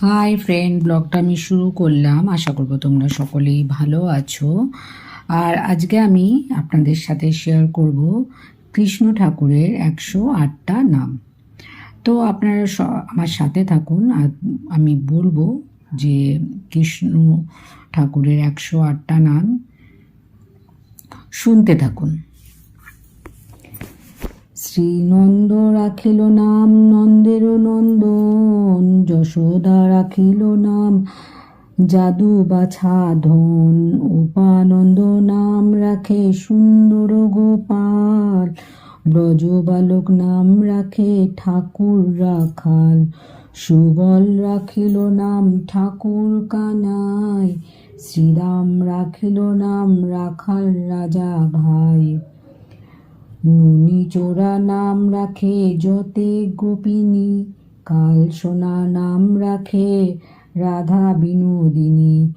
Hi friend ব্লগটা আমি শুরু করলাম। আশা করব তোমরা সকলেই ভালো আছো। আর আজকে আমি আপনাদের সাথে শেয়ার করব কৃষ্ণ ঠাকুরের একশো আটটা নাম। তো আপনারা আমার সাথে থাকুন। আমি বলব যে কৃষ্ণ ঠাকুরের একশো আটটা নাম শুনতে থাকুন। শ্রীনন্দ রাখিল নাম নন্দেরও যশোদা রাখিল নাম, জাদু বাছা ধন উপানন্দ নাম রাখে সুন্দর গোপাল, ব্রজ বালক নাম রাখে ঠাকুর রাখাল, সুবল রাখিল নাম ঠাকুর কানাই, শ্রীরাম রাখিল নাম রাখাল রাজা ভাই। নুনি চোরা নাম রাখে যতে গোপিনী কাল সোনা নাম রাখে রাধা বিনোদিনী।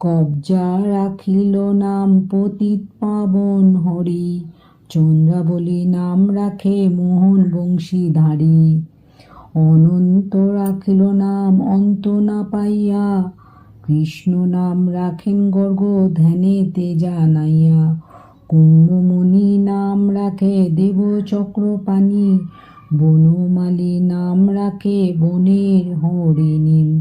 কবজা রাখিল নাম পতিত পাবন হরি। চন্দ্রাবলী নাম রাখে মোহন বংশীধারী। অনন্ত রাখিল নাম অন্ত না পাইয়া। কৃষ্ণ নাম রাখেন গর্গ ধ্যানে তেজা নাইয়া। কুম্ভমণি নাম রাখে দেব চক্রপাণি বনমালী নাম রাখে বনের হরিণী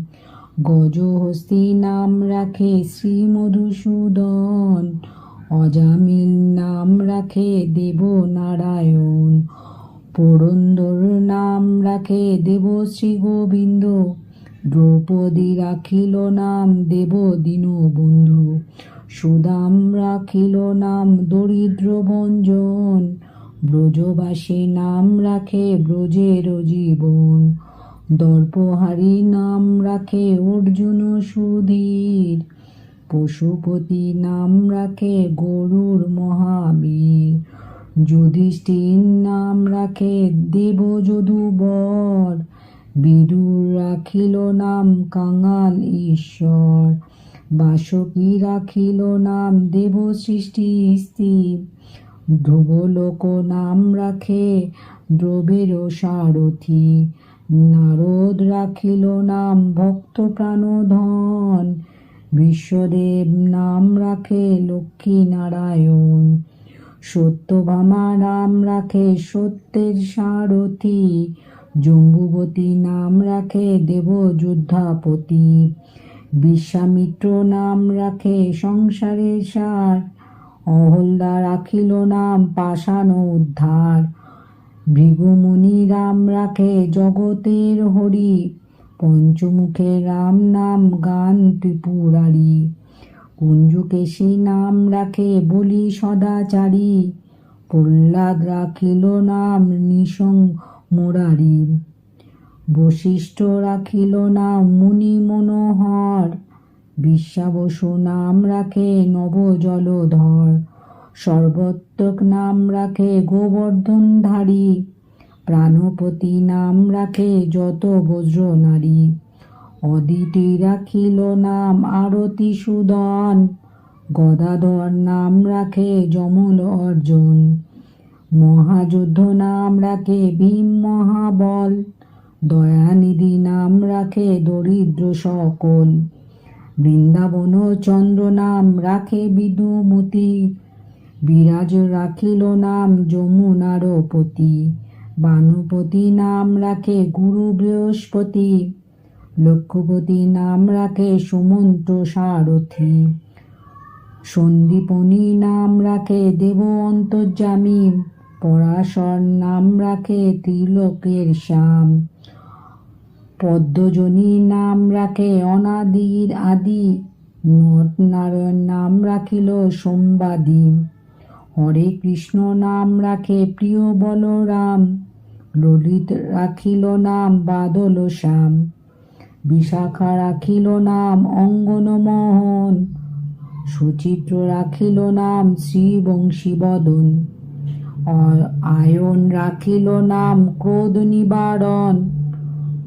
গজহস্তি নাম রাখে শ্রী মধুসূদন অজামিল নাম রাখে দেব নারায়ণ পুরন্দর নাম রাখে দেব শ্রী গোবিন্দ। দ্রৌপদী রাখিল নাম দেব দীনবন্ধু। সুদাম রাখিল নাম দরিদ্র ভঞ্জন ব্রজবাসী নাম রাখে ব্রজের জীবন। দর্পহারি নাম রাখে অর্জুন সুধীর। পশুপতি নাম রাখে গরুর মহাবীর। যুধিষ্ঠির নাম রাখে দেব যদুবর। বিদুর রাখিল নাম কাঙাল ঈশ্বর। বাসকী রাখিল নাম দেব সৃষ্টি স্থির। ধ্রুবলোক নাম রাখে দ্রবের সারথি। নারদ রাখিল নাম ভক্ত প্রাণধন। বিশ্বদেব নাম রাখে লক্ষ্মী নারায়ণ। সত্যভামা নাম রাখে সত্যের সারথি। জম্বুবতী নাম রাখে দেব যোদ্ধাপতি বিশ্বামিত্র নাম রাখে সংসারের সার। অহল্যা রাখিল নাম পাষাণ উদ্ধার। ভৃগুমুনি রাম রাখে জগতের হরি, পঞ্চমুখে রাম নাম গান ত্রিপুরারি। কুঞ্জকেশী নাম রাখে বলি সদাচারী, প্রহ্লাদ রাখিল নাম নিসং মুরারি। বশিষ্ঠ রাখিল নাম মুনি মনোহর বিশ্বাবসু নাম রাখে নব জলধর সর্বত্তক নাম রাখে গোবর্ধনধারী, প্রাণপতি নাম রাখে যত বজ্র নারী। অদিতি রাখিল নাম আরতি সুদন, গদাধর নাম রাখে যমল অর্জুন। মহাযুদ্ধ নাম রাখে ভীম মহাবল, দয়ানিধি নাম রাখে দরিদ্র সকল। বৃন্দাবন চন্দ্র নাম রাখে বিদুমতি, বিরাজ রাখিল নাম যমুনার পতি বানুপতি নাম রাখে গুরু বৃহস্পতি লক্ষ্যপতি নাম রাখে সুমন্ত সারথি সন্দীপনী নাম রাখে দেব অন্তর্যামী, পরাশর নাম রাখে ত্রিলোকের শ্যাম পদ্মজনী নাম রাখে অনাদির আদি। নট নারায়ণ নাম রাখিল সোমবাদী। হরে কৃষ্ণ নাম রাখে প্রিয় বলরাম। ললিত রাখিল নাম বাদল শ্যাম। বিশাখা রাখিল নাম অঙ্গন মোহন সুচিত্র রাখিল নাম শ্রী বংশীবদন অ- আয়ন রাখিল নাম ক্রোধ নিবারণ।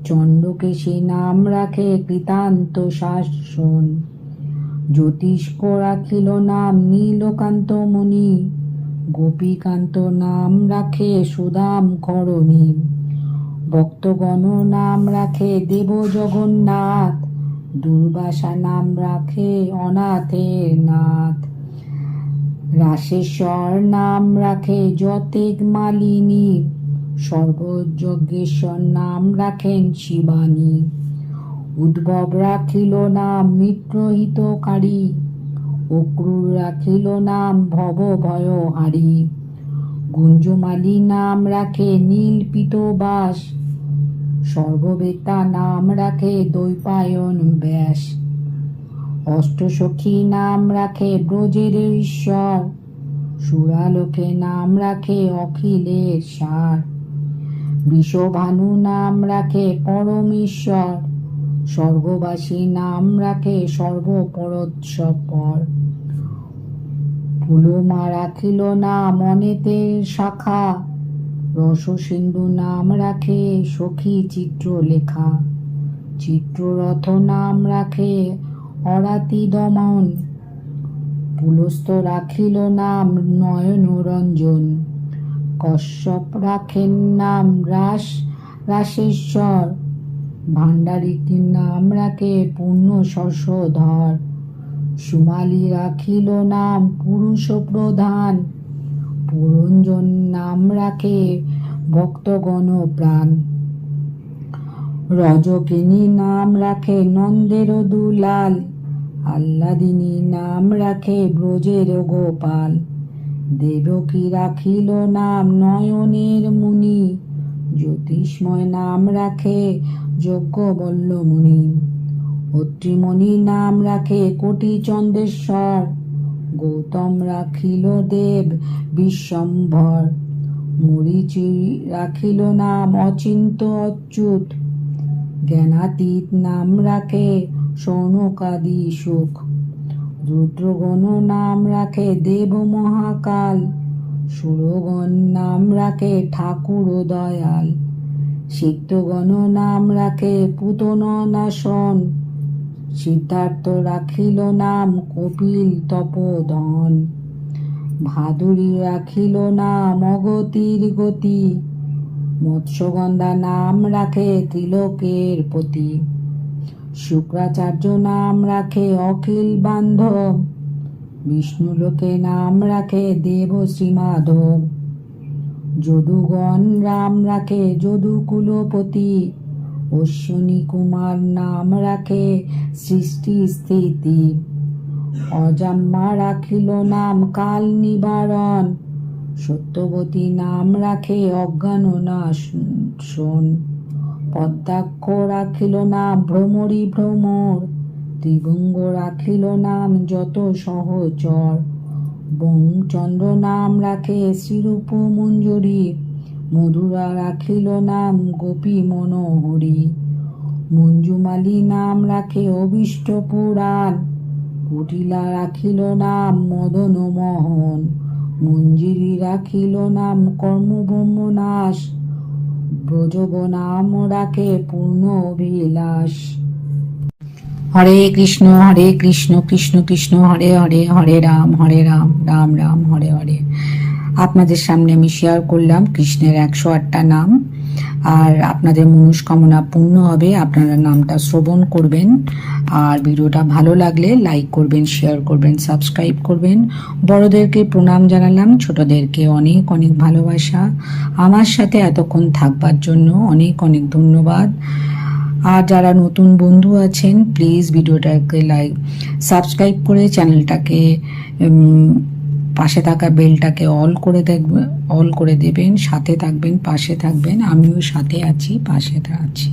চন্দ্রকেশী নাম রাখে কৃতান্ত শাসন। জ্যোতিষ্ক রাখিল নাম নীলকান্ত মুনি। গোপীকান্ত নাম রাখে সুদাম করণী। ভক্তগণ নাম রাখে দেব জগন্নাথ। দুর্বাসা নাম রাখে অনাথের নাথ রাশেশ্বর নাম রাখে যতেক মালিনী। সর্বযজ্ঞেশ্বর নাম রাখেন শিবানী। উদ্ভব রাখিল নাম মিত্রহিতকারী, অক্রুর রাখিল নাম ভব ভয়হারী গুঞ্জমালী নাম রাখে নীল পিতবাস সর্ববেতা নাম রাখে দৈপায়ন ব্যাস। অষ্টসখী নাম রাখে ব্রজের ঈশ্বর, সুরালোকে নাম রাখে অখিলের সার। বিষভানু নাম রাখে পরমেশ্বর। স্বর্গবাসী নাম রাখে সর্বপরোৎসপর ফুলমা রাখিল নাম অনেতের শাখা। রসসিন্ধু নাম রাখে সখী চিত্র লেখা চিত্ররথ নাম রাখে অরাতি দমন। পুলস্ত রাখিল নাম নয়নরঞ্জন। কশ্যপ রাখেন নাম রাস, রাসেশ্বর। ভাণ্ডারিটির নাম রাখে পূর্ণ শশধর। সুমালি রাখিল নাম পুরুষ প্রধান। পুরঞ্জন নাম রাখে ভক্তগণ প্রাণ। রজকিনী নাম রাখে নন্দের দুলাল। আল্লাদিনী নাম রাখে ব্রজের গোপাল। দেবকী রাখিল নাম নয়নের মুনি। জ্যোতিষ্ময় নাম রাখে যজ্ঞবল্ল মুনি অত্রিমণি নাম রাখে কোটি চন্দ্রেশ্বর গৌতম রাখিল দেব বিশ্বম্ভর। মরিচি রাখিল নাম অচিন্ত অচ্যুত। জ্ঞানাতীত নাম রাখে সৌনকাদি সুখ। রুদ্রগণ নাম রাখে দেব মহাকাল, সুরগণ নাম রাখে ঠাকুর দয়াল, সিদ্ধগণ নাম রাখে পুতন নাশন সিদ্ধার্থ রাখিল নাম কপিল তপোধন, ভাদুরী রাখিল নাম অগতির গতি, মৎস্যগন্ধা নাম রাখে তিলকের পতি শুক্রাচার্য নাম রাখে অখিল বান্ধব। বিষ্ণু লোকে নাম রাখে দেব শ্রীমাধব। যদুগণ রাম রাখে যদু কুলপতি। অশ্বিনী কুমার নাম রাখে সৃষ্টি স্থিতি অজাম্মা রাখিল নাম কাল নিবারণ। সত্যবতী নাম রাখে অজ্ঞান নাশন পদ্মাক্ষ রাখিল নাম ভ্রমরী ভ্রমর, ত্রিভঙ্গ রাখিল নাম যত সহচর। বংচন্দ্র নাম রাখে শ্রীরূপ মঞ্জুরি, মধুরা রাখিল নাম গোপী মনোহরি। মঞ্জুমালী নাম রাখে অভীষ্ট পুরাণ, কুটিলা রাখিল নাম মদন মোহন, মঞ্জিরি রাখিল নাম কর্মব্রহ্ম নাশ ব্রজব নাম রাখে পূর্ণ অভিলাষ। হরে কৃষ্ণ হরে কৃষ্ণ কৃষ্ণ কৃষ্ণ, হরে হরে হরে রাম হরে রাম রাম রাম, হরে হরে। আপনাদের সামনে আমি শেয়ার করলাম কৃষ্ণের একশো আটটা নাম। আর আপনাদের মনস্কামনা পূর্ণ হবে। আপনারা নামটা শ্রবণ করবেন। আর ভিডিওটা ভালো লাগলে লাইক করবেন শেয়ার করবেন সাবস্ক্রাইব করবেন। বড়দেরকে প্রণাম জানালাম। ছোটদেরকে অনেক অনেক ভালোবাসা। আমার সাথে এতক্ষণ থাকবার জন্য অনেক অনেক ধন্যবাদ। আর যারা নতুন বন্ধু আছেন প্লিজ ভিডিওটাকে লাইক সাবস্ক্রাইব করে চ্যানেলটাকে পাশে থাকা বেলটাকে অল করে দেখবে, অল করে দেবেন, সাথে থাকবেন, পাশে থাকবেন, আমিও সাথে আছি, পাশে আছি।